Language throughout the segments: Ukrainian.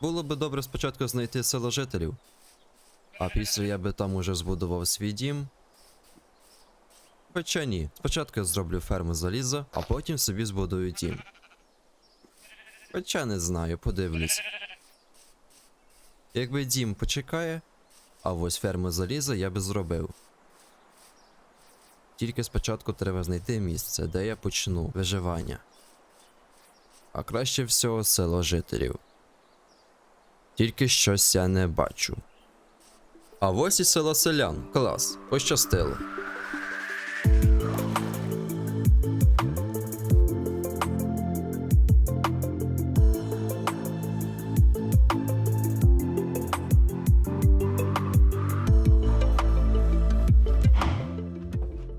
Було би добре спочатку знайти село жителів. А після я би там уже збудував свій дім. Хоча ні. Спочатку я зроблю ферму заліза, а потім собі збудую дім. Хоча не знаю, подивлюсь. Якби дім почекає, а ось ферму заліза я би зробив. Тільки спочатку треба знайти місце, де я почну виживання. А краще всього село жителів. Тільки щось я не бачу. А ось і село селян. Клас, пощастило.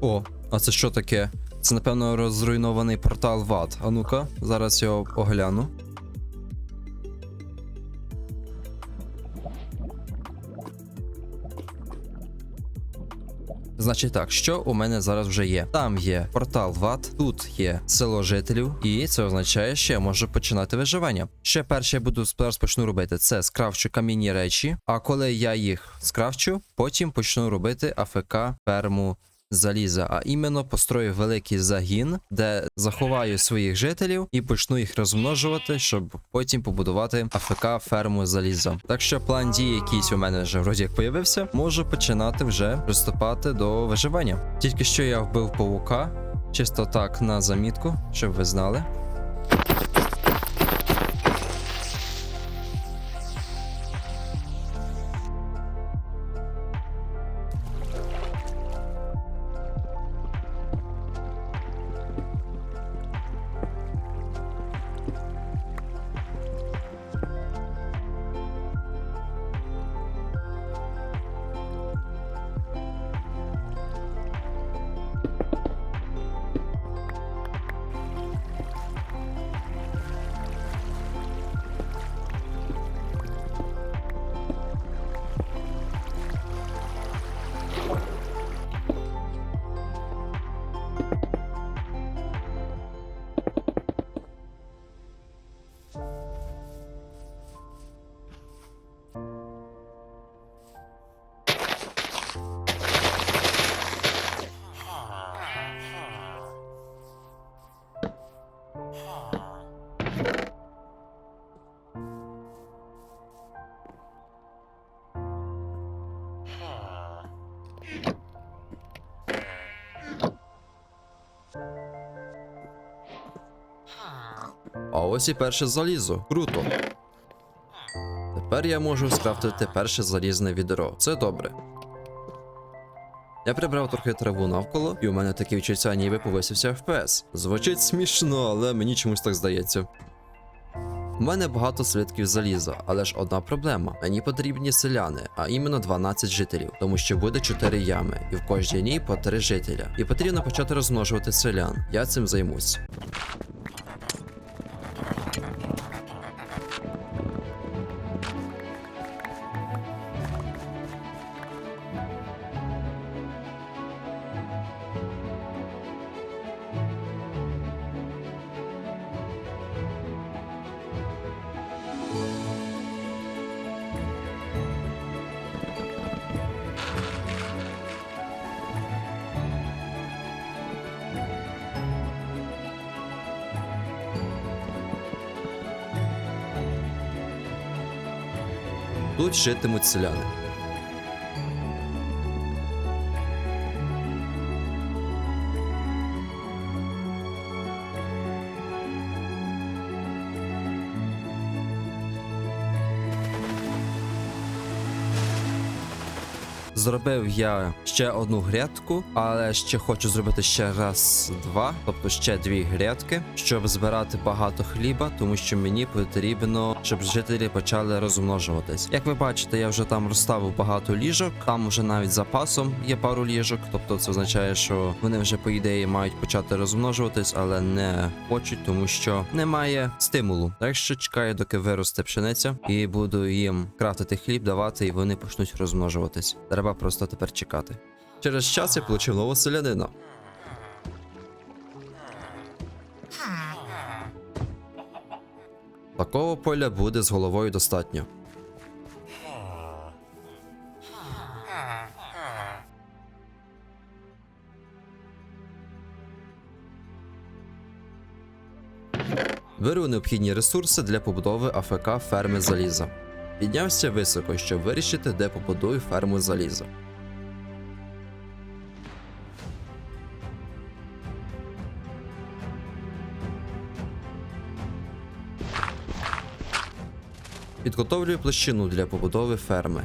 О, а це що таке? Це, напевно, розруйнований портал в ад. А ну-ка, зараз його огляну. Значить так, що у мене зараз вже є? Там є портал ват, тут є село жителів, і це означає, що я можу починати виживання. Ще перше я буду зараз почну робити це скрафчу камінні речі. А коли я їх скрафчу, потім почну робити АФК ферму заліза, а іменно построю великий загін, де заховаю своїх жителів і почну їх розмножувати, щоб потім побудувати АФК ферму заліза. Так що план дій якийсь у мене вже вроді як появився, можу починати вже приступати до виживання. Тільки що я вбив павука, чисто так на замітку, щоб ви знали. Ось і перше залізо. Круто. Тепер я можу скрафтити перше залізне відро. Це добре. Я прибрав трохи траву навколо, і у мене таке відчуття, ніби повисився FPS. Звучить смішно, але мені чомусь так здається. У мене багато слідків заліза, але ж одна проблема: мені потрібні селяни, а іменно 12 жителів, тому що буде 4 ями, і в кожній ній по 3 жителя. І потрібно почати розмножувати селян. Я цим займусь. Тут житимуть селяни. Зробив я ще одну грядку, але ще хочу зробити ще раз два, тобто ще дві грядки, щоб збирати багато хліба, тому що мені потрібно, щоб жителі почали розмножуватись. Як ви бачите, я вже там розставив багато ліжок. Там вже навіть запасом є пару ліжок. Тобто це означає, що вони вже по ідеї мають почати розмножуватись, але не хочуть, тому що немає стимулу. Так що чекаю, доки виросте пшениця, і буду їм крафтити хліб, давати, і вони почнуть розмножуватись. Треба просто тепер чекати. Через час я получив нового селянина. Такого поля буде з головою достатньо. Беру необхідні ресурси для побудови АФК ферми заліза. Піднявся високо, щоб вирішити, де побудую ферму заліза. Підготовлюю площину для побудови ферми.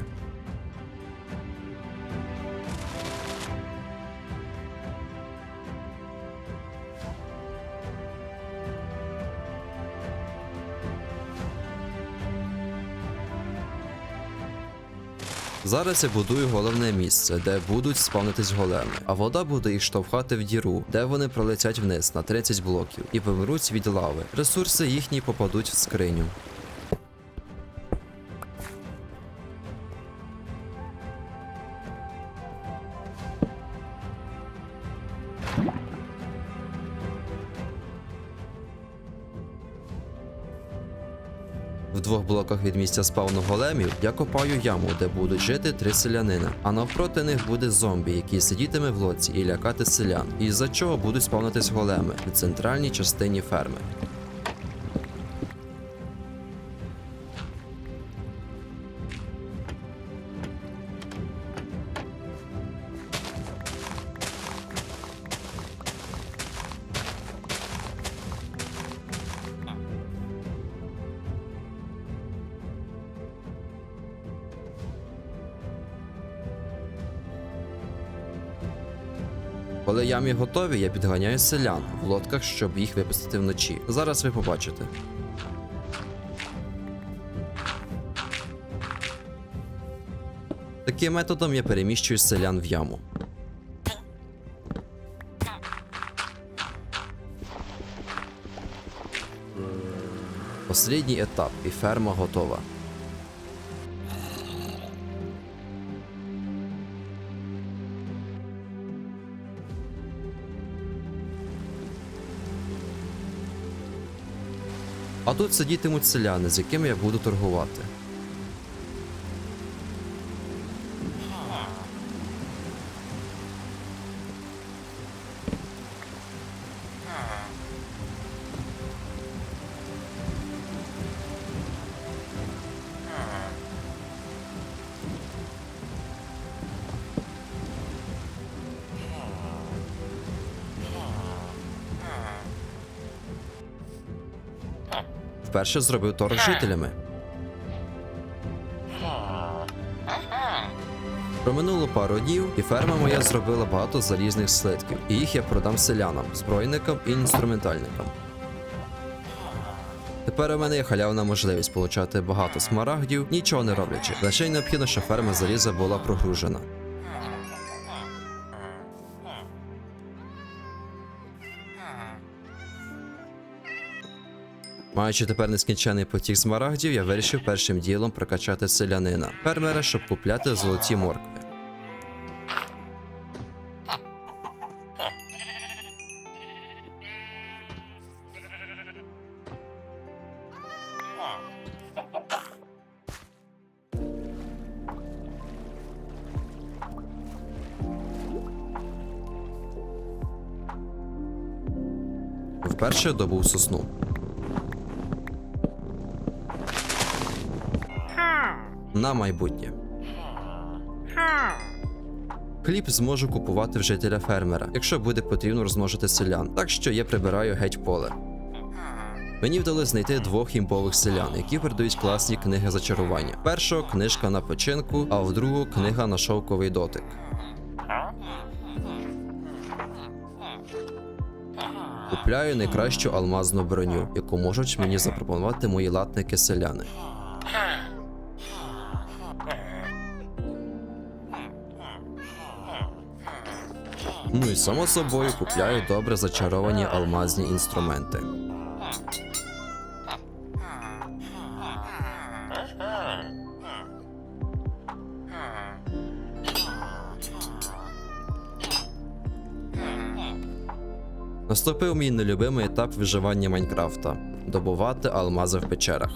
Зараз я будую головне місце, де будуть спавнитись големи, а вода буде їх штовхати в діру, де вони пролетять вниз на 30 блоків і помруть від лави. Ресурси їхні попадуть в скриню. Від місця спавну големів я копаю яму, де будуть жити три селянина. А навпроти них буде зомбі, який сидітиме в лоці і лякати селян, і з-за чого будуть спавнитись големи в центральній частині ферми. Коли ямі готові, я підганяю селян в лодках, щоб їх випустити вночі. Зараз ви побачите. Таким методом я переміщую селян в яму. Послідній етап, і ферма готова. А тут сидітимуть селяни, з якими я буду торгувати. Вперше зробив торг з жителями. Проминуло пару днів, і ферма моя зробила багато залізних слитків, і їх я продам селянам, збройникам і інструментальникам. Тепер у мене є халявна можливість получати багато смарагдів, нічого не роблячи. Лише й необхідно, щоб ферма заліза була прогружена. Маючи тепер нескінчений потік смарагдів, я вирішив першим ділом прокачати селянина, фермера, щоб купляти золоті моркви. Вперше добув сосну. На майбутнє. Хліб зможу купувати в жителя фермера, якщо буде потрібно розмножити селян, так що я прибираю геть поле. Мені вдалося знайти двох імпових селян, які передають класні книги зачарування. Першого книжка на починку, а в другу книга на шовковий дотик. Купляю найкращу алмазну броню, яку можуть мені запропонувати мої латники селяни. Ну і само собою купляю добре зачаровані алмазні інструменти. Наступив мій нелюбимий етап виживання Майнкрафта. добувати алмази в печерах.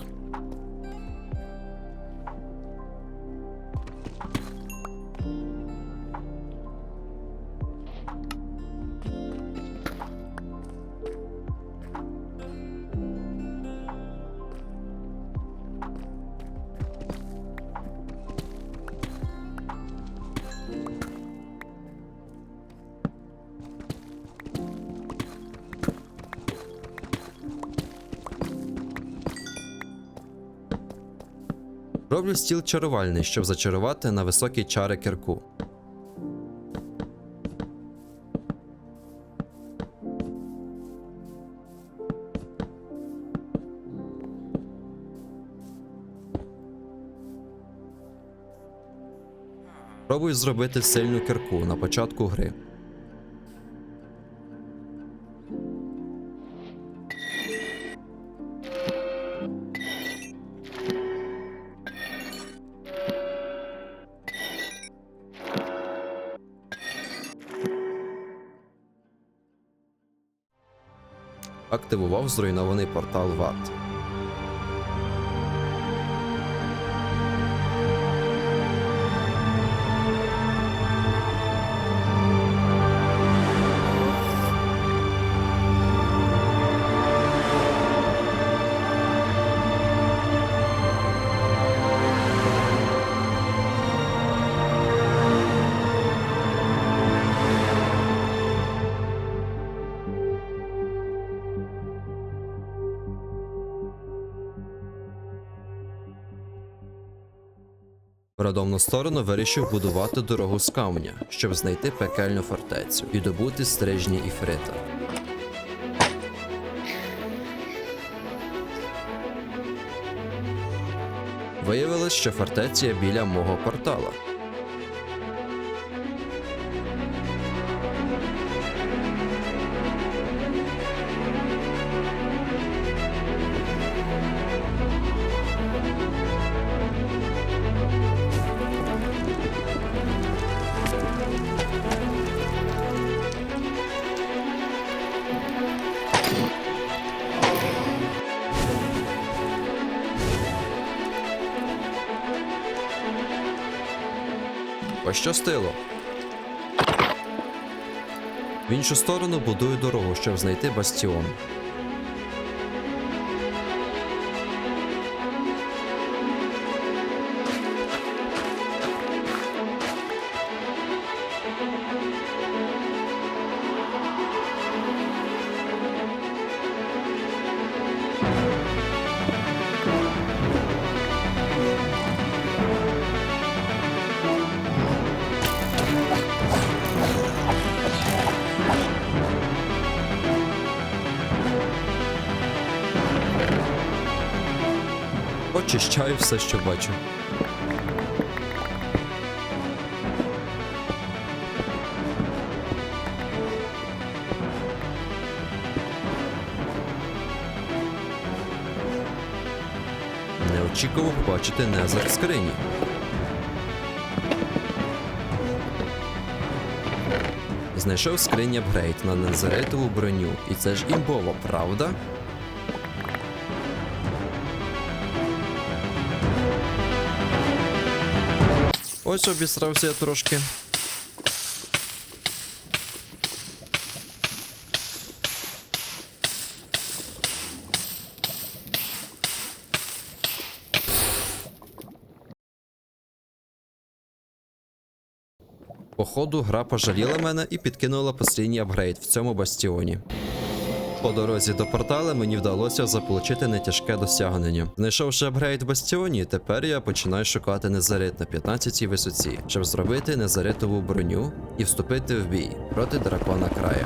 Роблю стіл чарувальний, щоб зачарувати на високі чари кірку. Пробую зробити сильну кірку на початку гри. Активував зруйнований портал ВАТ. В сторону вирішив будувати дорогу з каменя, щоб знайти пекельну фортецю і добути стрижні іфрита. Виявилось, що фортеця біля мого портала. Пощастило. В іншу сторону будую дорогу, щоб знайти бастіон. Очищаю все, що бачу. Не очікував побачити незер скрині. Знайшов в скрині апгрейд на незеритову броню, і це ж імбово, правда? Ось обісрався трошки. Походу, гра пожаліла мене і підкинула постійний апгрейд в цьому бастіоні. По дорозі до портала мені вдалося заполучити нетяжке досягнення. Знайшовши апгрейд в бастіоні, тепер я починаю шукати незарит на 15-й висоці, щоб зробити незаритову броню і вступити в бій проти дракона краю.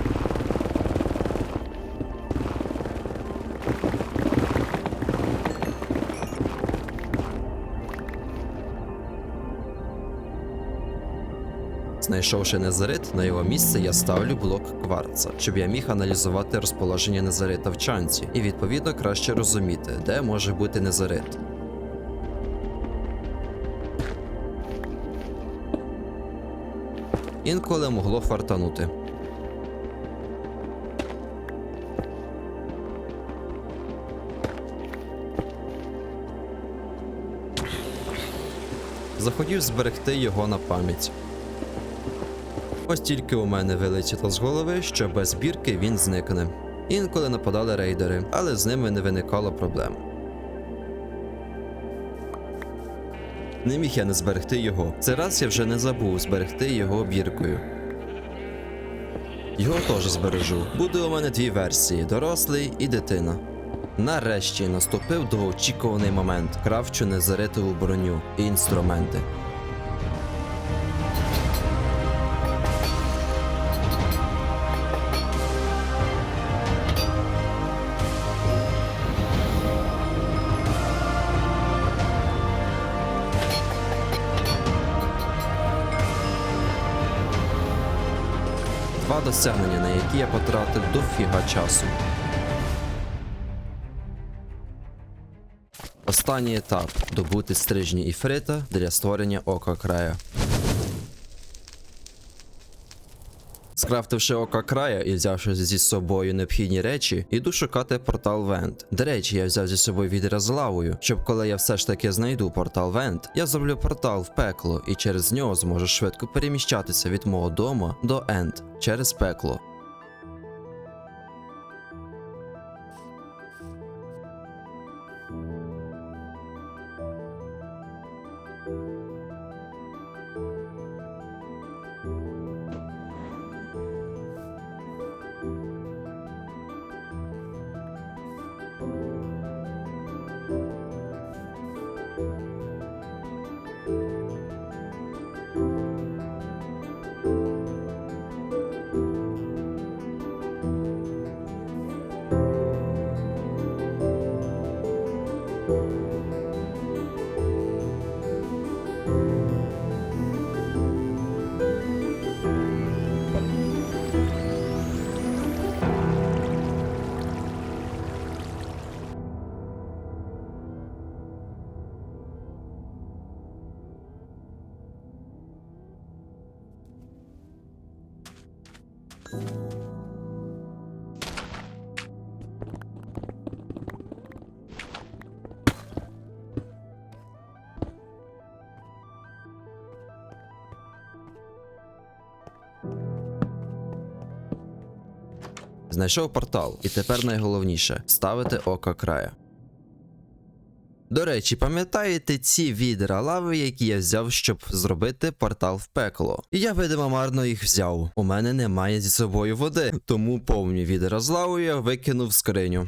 Знайшовши незарит, на його місце я ставлю блок кварца, щоб я міг аналізувати розположення незарита в чанці і відповідно краще розуміти, де може бути незарит. Інколи могло фартанути. Захотів зберегти його на пам'ять. Ось у мене вилетіло з голови, що без збірки він зникне. Інколи нападали рейдери, але з ними не виникало проблем. Не міг я не зберегти його. Цей раз я вже не забув зберегти його біркою. Його теж збережу. Буде у мене дві версії: дорослий і дитина. Нарешті наступив довгоочікуваний момент. Кравчу незаритову броню і інструменти. Два досягнення, на які я потратив дофіга часу. Останній етап добути стрижні іфрита для створення ока края. Скрафтивши ока края і взявши зі собою необхідні речі, іду шукати портал Вент. До речі, я взяв зі собою відра з лавою, щоб коли я все ж таки знайду портал Вент, я зроблю портал в пекло і через нього зможу швидко переміщатися від мого дому до Енд через пекло. Знайшов портал, і тепер найголовніше ставити ока края. До речі, пам'ятаєте ці відра лави, які я взяв, щоб зробити портал в пекло? І я, видимо, марно їх взяв. У мене немає зі собою води, тому повні відра з лавою я викинув в скриню.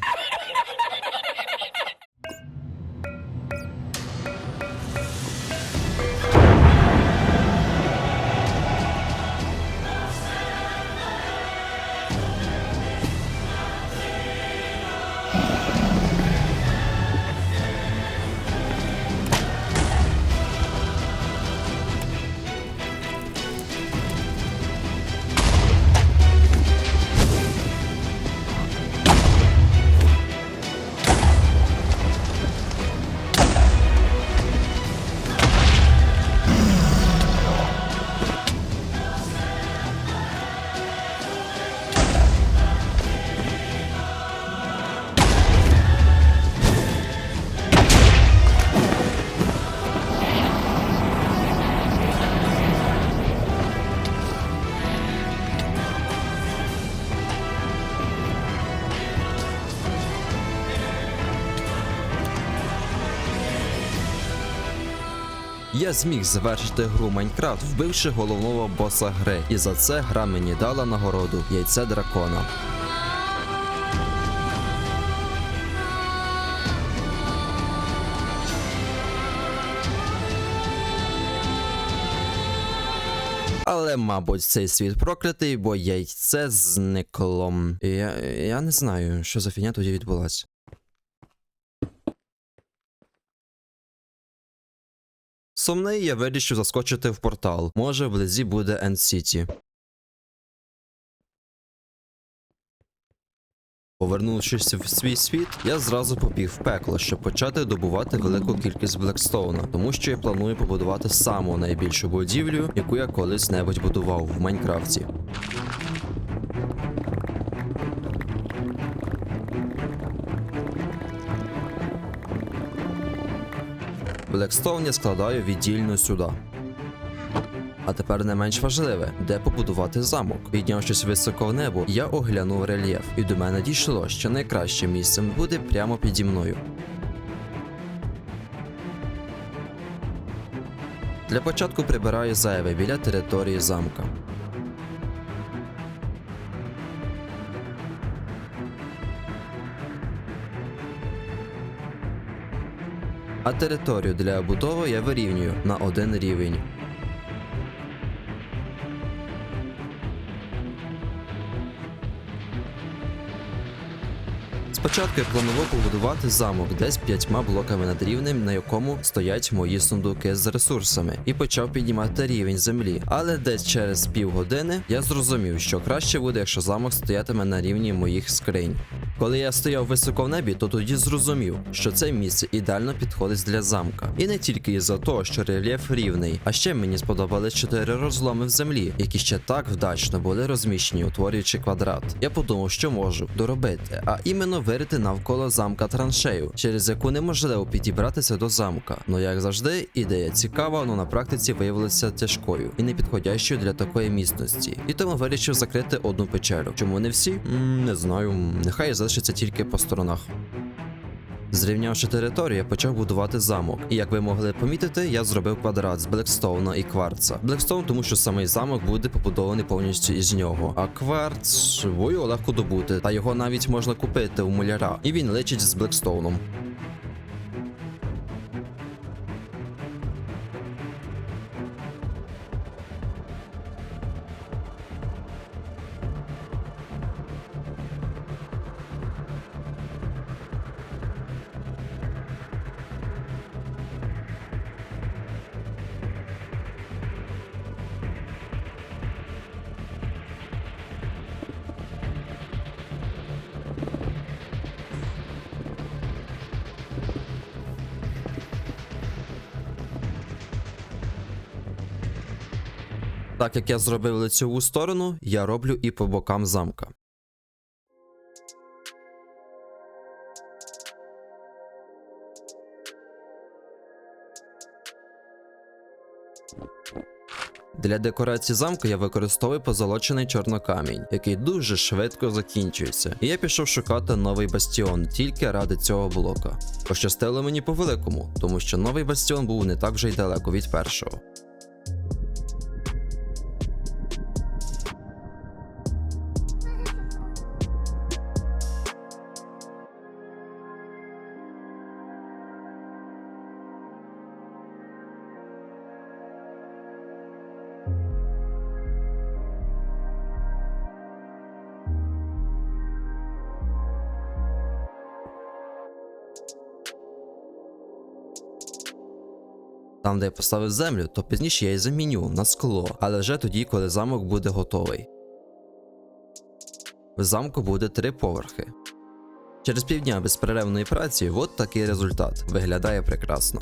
Я зміг завершити гру Майнкрафт, вбивши головного боса гри, і за це гра мені дала нагороду яйце дракона. Але, мабуть, цей світ проклятий, бо яйце зникло. Я, я не знаю, що за фігня тоді відбулась. Сумний я вирішив заскочити в портал. Може, вблизі буде Енд Сіті. Повернувшись в свій світ, я зразу побіг в пекло, щоб почати добувати велику кількість Блекстоуна, тому що я планую побудувати саму найбільшу будівлю, яку я колись небудь будував в Майнкрафті. Я складаю віддільно сюди. А тепер не менш важливе, де побудувати замок. Піднявшись високо в небо, я оглянув рельєф, і до мене дійшло, що найкращим місцем буде прямо піді мною. Для початку прибираю зайве біля території замка. А територію для будови я вирівнюю на один рівень. Спочатку я планував побудувати замок десь п'ятьма блоками над рівнем, на якому стоять мої сундуки з ресурсами, і почав піднімати рівень землі. Але десь через півгодини я зрозумів, що краще буде, якщо замок стоятиме на рівні моїх скринь. Коли я стояв високо в небі, то тоді зрозумів, що це місце ідеально підходить для замка. І не тільки із-за того, що рельєф рівний, а ще мені сподобались чотири розломи в землі, які ще так вдачно були розміщені, утворюючи квадрат. Я подумав, що можу доробити, а іменно вирити навколо замка траншею, через яку неможливо підібратися до замка. Ну як завжди, ідея цікава, але на практиці виявилася тяжкою і непідходящою для такої міцності. І тому вирішив закрити одну печеру. Чому не всі? М, не знаю. Нехай залишиться тільки по сторонах. Зрівнявши територію, почав будувати замок. І як ви могли помітити, я зробив квадрат з Блекстоуна і кварца. Блекстоун, тому що самий замок буде побудований повністю із нього. А кварц вою легко добути, та його навіть можна купити у муляра. І він лечить з Блекстоуном. Так як я зробив лицьову сторону, я роблю і по бокам замка. Для декорації замку я використовую позолочений чорнокамінь, який дуже швидко закінчується. І я пішов шукати новий бастіон тільки ради цього блока. Пощастило мені по великому, тому що новий бастіон був не так вже й далеко від першого. Там, де я поставив землю, то пізніше я її заміню на скло, але вже тоді, коли замок буде готовий. В замку буде три поверхи. Через півдня безперервної праці от такий результат. Виглядає прекрасно.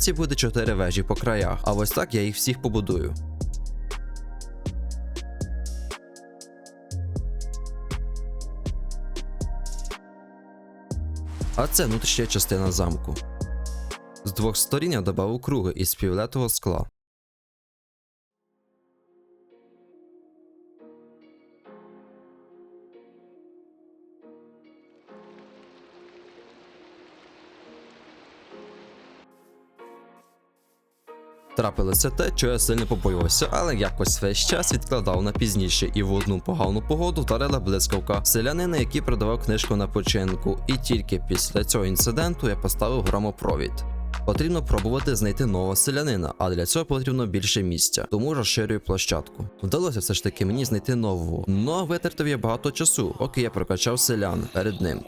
В буде 4 вежі по краях, а ось так я їх всіх побудую. А це внутрішня частина замку. З двох сторін я додав круги із фіолетового скла. Трапилося те, що я сильно побоювався, але якось весь час відкладав на пізніше, і в одну погану погоду вдарила блискавка селянина, який продавав книжку на починку. І тільки після цього інциденту я поставив громопровід. Потрібно пробувати знайти нового селянина, а для цього потрібно більше місця, тому розширюю площадку. Вдалося все ж таки мені знайти нового, но витратив я багато часу, поки я прокачав селян перед ним.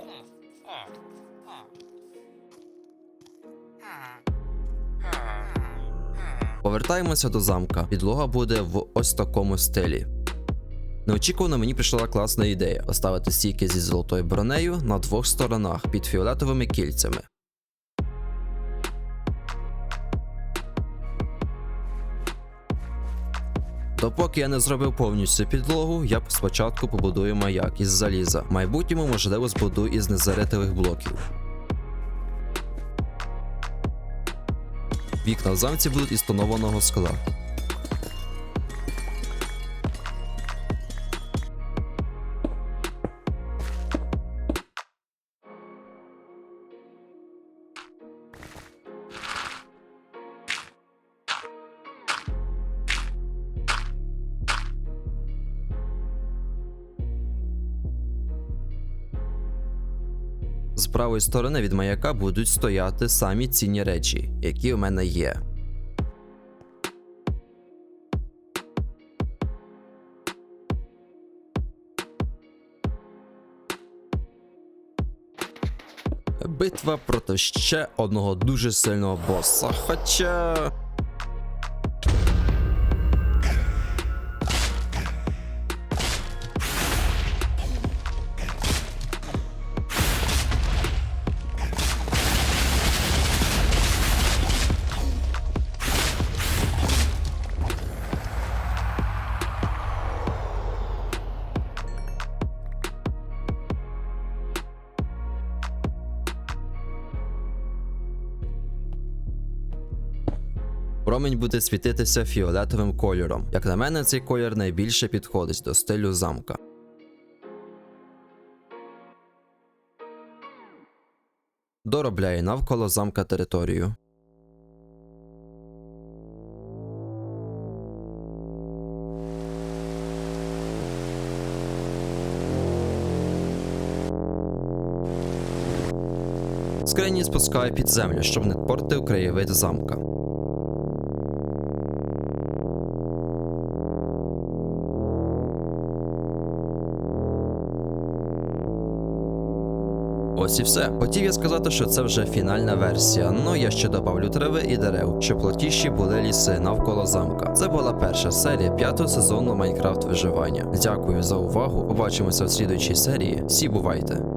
Повертаємося до замка. Підлога буде в ось такому стилі. Неочікувано мені прийшла класна ідея поставити стійки зі золотою бронею на двох сторонах під фіолетовими кільцями. Допоки я не зробив повністю підлогу, я спочатку побудую маяк із заліза. В майбутньому, можливо, збудую із незаритових блоків. Вікна в замці будуть із тонованого скла. Правої сторони від маяка будуть стояти самі цінні речі, які у мене є. Битва проти ще одного дуже сильного боса. Хоча. Промінь буде світитися фіолетовим кольором. Як на мене, цей колір найбільше підходить до стилю замка. Доробляє навколо замка територію. Скрині спускаю під землю, щоб не портив краєвид замка. Ось і все. Хотів я сказати, що це вже фінальна версія. Ну я ще добавлю трави і дерев, щоб плотіші були ліси навколо замка. Це була перша серія п'ятого сезону Майнкрафт виживання. Дякую за увагу. Побачимося в слідуючій серії. Всі бувайте!